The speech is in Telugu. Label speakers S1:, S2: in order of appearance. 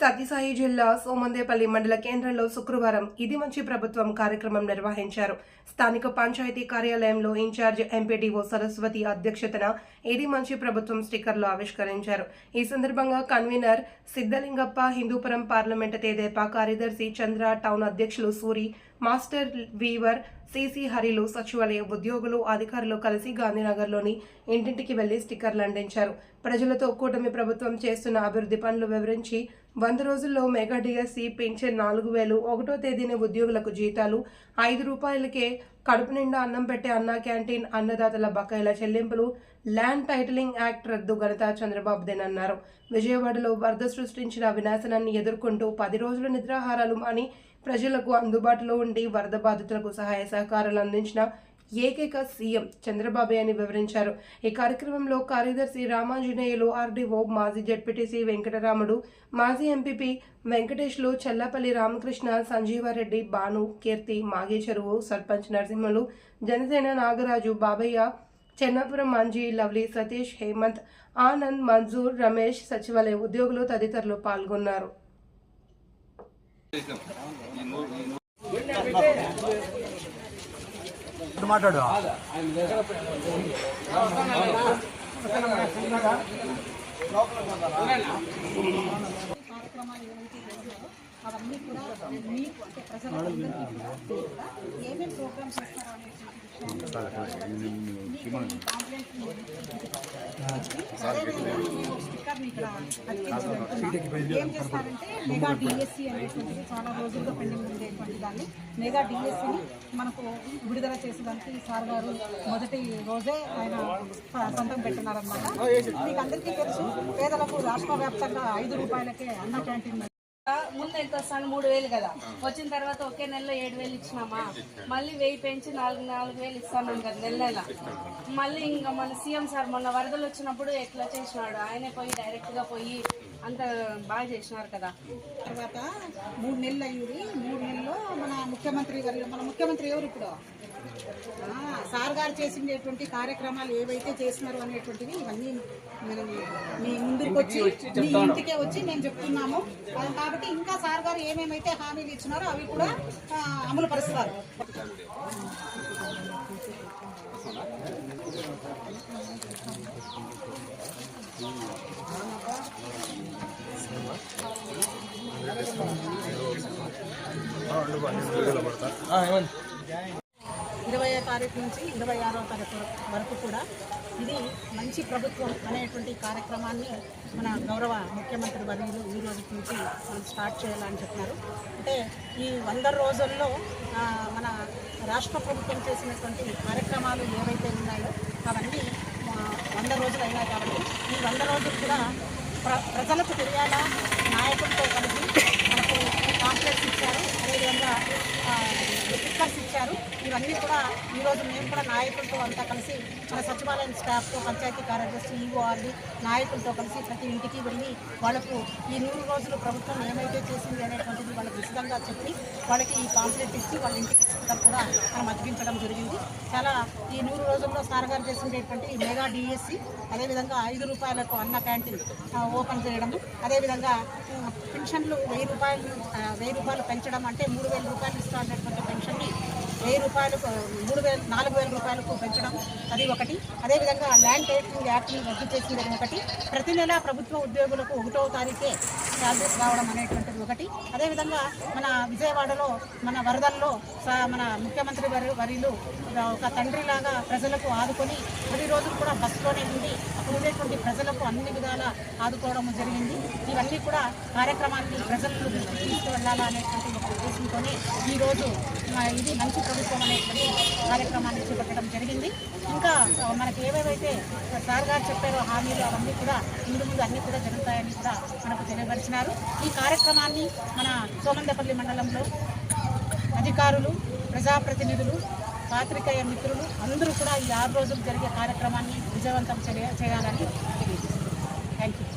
S1: సత్యసాయి జిల్లా సోమందేపల్లి మండల కేంద్రంలో శుక్రవారం ఇది మంచి ప్రభుత్వం కార్యక్రమం నిర్వహించారు. స్థానిక పంచాయతీ కార్యాలయంలో ఇన్ఛార్జ్ ఎంపీడీఓ సరస్వతి అధ్యక్షతన ఇది మంచి ప్రభుత్వం స్టిక్కర్లు ఆవిష్కరించారు. ఈ సందర్భంగా కన్వీనర్ సిద్ధలింగప్ప హిందూపురం పార్లమెంటు తేదేపా కార్యదర్శి చంద్ర టౌన్ అధ్యక్షులు సూరి మాస్టర్ వీవర్ సిసి హరిలు సచివాలయ ఉద్యోగులు అధికారులు కలిసి గాంధీనగర్లోని ఇంటింటికి వెళ్ళి స్టిక్కర్లు అందించారు ప్రజలతో కూటమి ప్రభుత్వం చేస్తున్న అభివృద్ధి పనులు వివరించి వంద రోజుల్లో మెగా డిఎస్సి పెన్షన్ నాలుగు వేలు ఒకటో తేదీన ఉద్యోగులకు జీతాలు ఐదు రూపాయలకే కడుపు నిండా అన్నం పెట్టే అన్న క్యాంటీన్ అన్నదాతల బకాయిల చెల్లింపులు ల్యాండ్ టైటిలింగ్ యాక్ట్ రద్దు ఘనత చంద్రబాబుదేనన్నారు విజయవాడలో వరద సృష్టించిన వినాశనాన్ని ఎదుర్కొంటూ పది రోజుల నిద్రాహారాలు మాని ప్రజలకు అందుబాటులో ఉండి వరద బాధితులకు సహాయ సహకారాలు అందించిన ఏకైక సీఎం చంద్రబాబు అని వివరించారు. ఈ కార్యక్రమంలో కార్యదర్శి రామాంజనేయులు ఆర్డీఓ మాజీ జడ్పీటీసీ వెంకటరాముడు మాజీ ఎంపీపీ వెంకటేష్లు చెల్లపల్లి రామకృష్ణ సంజీవారెడ్డి భాను కీర్తి మాగేచెరువు సర్పంచ్ నరసింహులు జనసేన నాగరాజు బాబయ్య చెన్నాపురం మంజీ లవ్లీ సతీష్ హేమంత్ ఆనంద్ మంజూర్ రమేష్ సచివాలయ ఉద్యోగులు తదితరులు పాల్గొన్నారు.
S2: మాట్లాడు.
S3: అవన్నీ కూడా మీకు అంటే ప్రజలందరికీ కూడా ఏమేమి ప్రోగ్రామ్స్ చేస్తారో అనేటువంటి ఇక్కడ ఏం చేస్తారంటే మెగా డిఎస్సి అనేటువంటిది చాలా రోజులుగా పెండింగ్ ఉండేటువంటి దాన్ని మెగా డిఎస్సిని మనకు విడుదల చేసేదానికి సార్ గారు మొదటి రోజే ఆయన సొంతం పెట్టినారన్నమాట మీకు అందరికీ తెలుసు పేదలకు రాష్ట్ర వ్యాప్తంగా ఐదు రూపాయలకే అన్న క్యాంటీన్
S4: ముందు ఎంత వస్తాను మూడు వేలు కదా. వచ్చిన తర్వాత ఒకే నెలలో ఏడు వేలు ఇచ్చినామా? మళ్ళీ వెయ్యి పెంచి నాలుగు నాలుగు వేలు ఇస్తాను కదా నెల నెల. మళ్ళీ ఇంకా మన సీఎం సార్ మొన్న వరదలు వచ్చినప్పుడు ఎట్లా చేసినాడు? ఆయనే పోయి డైరెక్ట్గా పోయి అంత బాగా చేసినారు కదా.
S3: తర్వాత మూడు నెలలు అయింది. మూడు నెలల్లో మన ముఖ్యమంత్రి గారు మన ముఖ్యమంత్రి ఎవరు ఇప్పుడు? సార్ గారు చేసినటువంటి కార్యక్రమాలు ఏవైతే చేసినారు అనేటువంటివి ఇవన్నీ మనం మీ ముందుకు వచ్చి మీ ఇంటికే వచ్చి మేము చెప్తున్నాము. కాబట్టి ఇంకా సార్ గారు ఏమేమైతే హామీలు ఇచ్చినారో అవి కూడా అమలు పరుస్తారు. ఇరవై తారీఖు నుంచి ఇరవై ఆరో తారీఖు వరకు కూడా ఇది మంచి ప్రభుత్వం అనేటువంటి కార్యక్రమాన్ని మన గౌరవ ముఖ్యమంత్రి వర్యులు ఈ రోజు నుంచి మనం స్టార్ట్ చేయాలని చెప్పినారు. అంటే ఈ వంద రోజుల్లో మన రాష్ట్ర ప్రభుత్వం చేసినటువంటి కార్యక్రమాలు ఏవైతే ఉన్నాయో అవన్నీ వంద రోజులు అయినాయి కాబట్టి ఈ వంద రోజులు కూడా ప్ర ప్రజలకు తెలియాలా? నాయకులతో కలిసి మనకు కాంప్లెక్స్ ఇచ్చారు. అదేవిధంగా స్టిక్కర్స్ ఇచ్చారు ఇవన్నీ కూడా ఈరోజు మేము కూడా నాయకులతో అంతా కలిసి మన సచివాలయం స్టాఫ్తో పంచాయతీ కార్యదర్శి ఈఓఆర్డి నాయకులతో కలిసి ప్రతి ఇంటికి వెళ్ళి వాళ్ళకు ఈ నూరు రోజులు ప్రభుత్వం ఏమైతే చేసింది అనేటువంటిది వాళ్ళకి విశదంగా చెప్పి వాళ్ళకి ఈ పాంప్లెట్ ఇచ్చి వాళ్ళ ఇంటికి స్టిక్కర్ కూడా మనం అతికించడం జరిగింది. చాలా ఈ నూరు రోజుల్లో సారగారు చేసినటువంటి ఈ మెగా డిఎస్సి అదేవిధంగా ఐదు రూపాయలకు అన్న క్యాంటీన్ ఓపెన్ చేయడము అదేవిధంగా పెన్షన్లు వెయ్యి రూపాయలు వెయ్యి రూపాయలు పెంచడం అంటే మూడు వేల రూపాయలు ఇస్తా పెన్షన్ని వెయ్యి రూపాయలకు మూడు వేల నాలుగు వేల రూపాయలకు పెంచడం అది ఒకటి. అదేవిధంగా ల్యాండ్ టైటిలింగ్ యాక్ట్ని రద్దు చేసింది ఒకటి. ప్రతి నెల ప్రభుత్వ ఉద్యోగులకు ఒకటో తారీఖే శాలరీస్ రావడం అనేటువంటిది ఒకటి. అదేవిధంగా మన విజయవాడలో మన వరదల్లో స- మన ముఖ్యమంత్రి వరి వరిలు ఒక తండ్రిలాగా ప్రజలకు ఆదుకొని ప్రతి రోజులు కూడా బస్సులోనే ఉండి అక్కడ ఉండేటువంటి ప్రజలకు అన్ని విధాలా ఆదుకోవడం జరిగింది. ఇవన్నీ కూడా కార్యక్రమాన్ని ప్రజలకు దృష్టికి తీసుకువెళ్ళాలా అనేటువంటి ఒక ఉద్దేశంతోనే ఈరోజు ఇది మంచి ప్రభుత్వం అనేటువంటి కార్యక్రమాన్ని చేపట్టడం జరిగింది. ఇంకా మనకి ఏవేవైతే సార్ గారు చెప్పారో హామీలు అవన్నీ కూడా ముందు ముందు అన్నీ కూడా జరుగుతాయని కూడా మనకు తెలియపరిచినారు ఈ కార్యక్రమాన్ని మన సోమందపల్లి మండలంలో అధికారులు ప్రజాప్రతినిధులు పాత్రికేయ మిత్రులు అందరూ కూడా ఈ ఆరు రోజులు జరిగే కార్యక్రమాన్ని విజయవంతం చేయ- చేయాలని తెలియజేస్తున్నారు